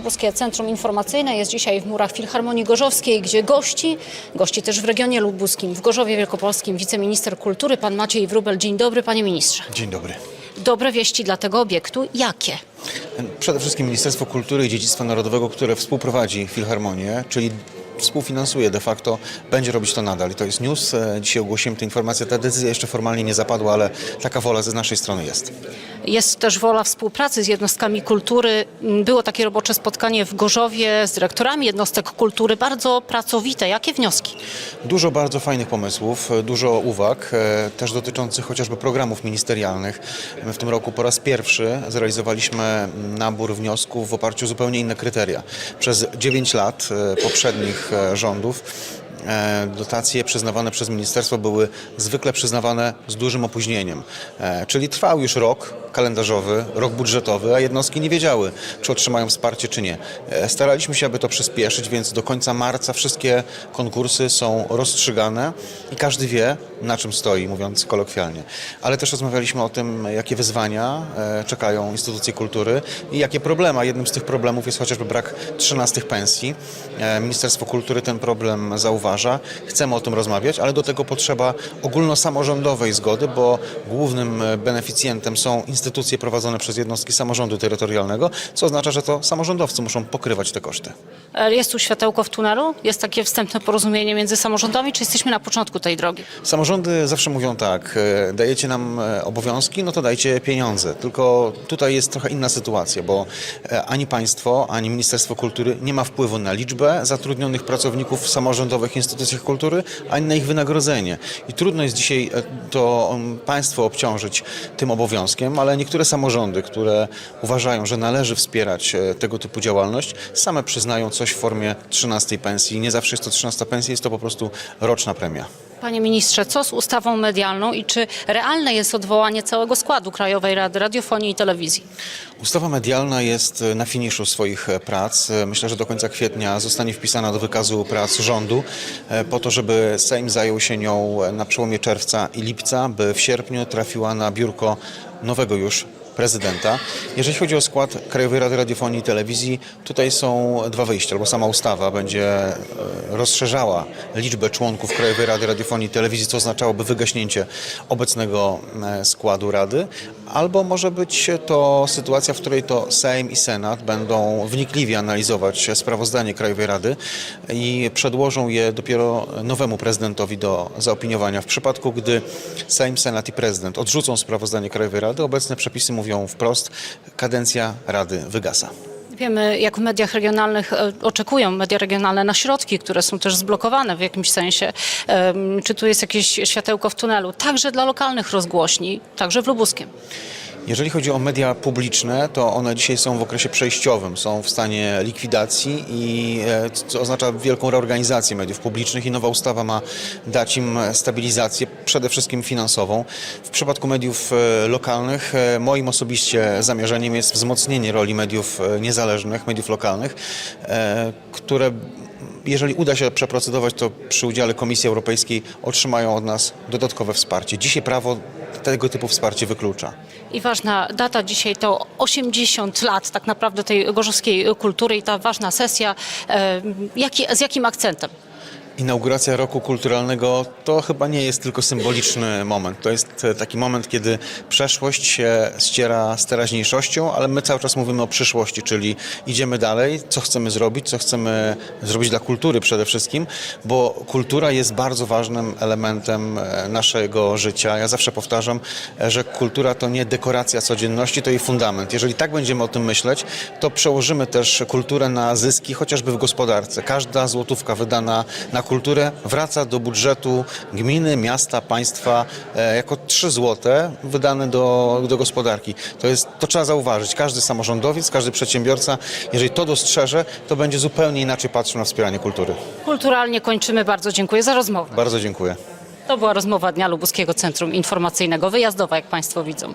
Lubuskie Centrum Informacyjne jest dzisiaj w murach Filharmonii Gorzowskiej, gdzie gości, gości też w regionie lubuskim, w Gorzowie Wielkopolskim, wiceminister kultury, pan Maciej Wróbel. Dzień dobry, panie ministrze. Dzień dobry. Dobre wieści dla tego obiektu. Jakie? Przede wszystkim Ministerstwo Kultury i Dziedzictwa Narodowego, które współprowadzi Filharmonię, czyli współfinansuje de facto, będzie robić to nadal. I to jest news. E, Dzisiaj ogłosiłem tę informację. Ta decyzja jeszcze formalnie nie zapadła, ale taka wola ze naszej strony jest. Jest też wola współpracy z jednostkami kultury. Było takie robocze spotkanie w Gorzowie z dyrektorami jednostek kultury, bardzo pracowite. Jakie wnioski? Dużo bardzo fajnych pomysłów, dużo uwag, e, też dotyczących chociażby programów ministerialnych. My w tym roku po raz pierwszy zrealizowaliśmy nabór wniosków w oparciu o zupełnie inne kryteria. Przez 9 lat e, poprzednich e, rządów dotacje przyznawane przez ministerstwo były zwykle przyznawane z dużym opóźnieniem. E, Czyli trwał już rok kalendarzowy, rok budżetowy, a jednostki nie wiedziały, czy otrzymają wsparcie, czy nie. E, Staraliśmy się, aby to przyspieszyć, więc do końca marca wszystkie konkursy są rozstrzygane i każdy wie, na czym stoi, mówiąc kolokwialnie. Ale też rozmawialiśmy o tym, jakie wyzwania e, czekają instytucje kultury i jakie problemy. A jednym z tych problemów jest chociażby brak 13 pensji. E, Ministerstwo Kultury ten problem zauważa. Chcemy o tym rozmawiać, ale do tego potrzeba ogólnosamorządowej zgody, bo głównym e, beneficjentem są instytucje prowadzone przez jednostki samorządu terytorialnego, co oznacza, że to samorządowcy muszą pokrywać te koszty. Jest tu światełko w tunelu? Jest takie wstępne porozumienie między samorządami, czy jesteśmy na początku tej drogi? Samorządy zawsze mówią tak, e, dajecie nam e, obowiązki, no to dajcie pieniądze. Tylko tutaj jest trochę inna sytuacja, bo e, ani państwo, ani Ministerstwo Kultury nie ma wpływu na liczbę zatrudnionych pracowników w samorządowych instytucjach kultury, ani na ich wynagrodzenie. I trudno jest dzisiaj to um, państwo obciążyć tym obowiązkiem, ale niektóre samorządy, które uważają, że należy wspierać tego typu działalność, same przyznają coś w formie 13 pensji. Nie zawsze jest to 13 pensja, jest to po prostu roczna premia. Panie ministrze, co z ustawą medialną i czy realne jest odwołanie całego składu Krajowej Rady Radiofonii i Telewizji? Ustawa medialna jest na finiszu swoich prac. Myślę, że do końca kwietnia zostanie wpisana do wykazu prac rządu, e, po to, żeby Sejm zajął się nią na przełomie czerwca i lipca, by w sierpniu trafiła na biurko nowego już prezydenta. Jeżeli chodzi o skład Krajowej Rady Radiofonii i Telewizji, tutaj są dwa wyjścia, albo sama ustawa będzie e, rozszerzała liczbę członków Krajowej Rady Radiofonii i Telewizji, co oznaczałoby wygaśnięcie obecnego e, składu Rady, albo może być to sytuacja, w której to Sejm i Senat będą wnikliwie analizować sprawozdanie Krajowej Rady i przedłożą je dopiero nowemu prezydentowi do zaopiniowania. W przypadku, gdy Sejm, Senat i prezydent odrzucą sprawozdanie Krajowej Rady, obecne przepisy mówią wprost, kadencja Rady wygasa. Wiemy, jak w mediach regionalnych e, oczekują media regionalne na środki, które są też zblokowane w jakimś sensie. Czy tu jest jakieś światełko w tunelu? Także dla lokalnych rozgłośni, także w Lubuskiem. Jeżeli chodzi o media publiczne, to one dzisiaj są w okresie przejściowym, są w stanie likwidacji i e, co oznacza wielką reorganizację mediów publicznych i nowa ustawa ma dać im stabilizację, przede wszystkim finansową. W przypadku mediów e, lokalnych e, moim osobiście zamierzeniem jest wzmocnienie roli mediów niezależnych, mediów lokalnych, które jeżeli uda się przeprocedować, to przy udziale Komisji Europejskiej otrzymają od nas dodatkowe wsparcie. Dzisiaj prawo tego typu wsparcie wyklucza. I ważna data dzisiaj to 80 lat tak naprawdę tej gorzowskiej kultury i ta ważna sesja. Em, Jaki, z jakim akcentem? Inauguracja roku kulturalnego to chyba nie jest tylko symboliczny moment. To jest e, taki moment, kiedy przeszłość się ściera z teraźniejszością, ale my cały czas mówimy o przyszłości, czyli idziemy dalej, co chcemy zrobić, co chcemy zrobić dla kultury przede wszystkim, bo kultura jest bardzo ważnym elementem e, naszego życia. Ja zawsze powtarzam, e, że kultura to nie dekoracja codzienności, to jej fundament. Jeżeli tak będziemy o tym myśleć, to przełożymy też kulturę na zyski, chociażby w gospodarce. Każda złotówka wydana na kulturę wraca do budżetu gminy, miasta, państwa e, jako 3 złote wydane do, do gospodarki. To, jest, to trzeba zauważyć. Każdy samorządowiec, każdy przedsiębiorca, jeżeli to dostrzeże, to będzie zupełnie inaczej patrzył na wspieranie kultury. Kulturalnie kończymy. Bardzo dziękuję za rozmowę. Bardzo dziękuję. To była rozmowa Dnia Lubuskiego Centrum Informacyjnego. Wyjazdowa, jak Państwo widzą.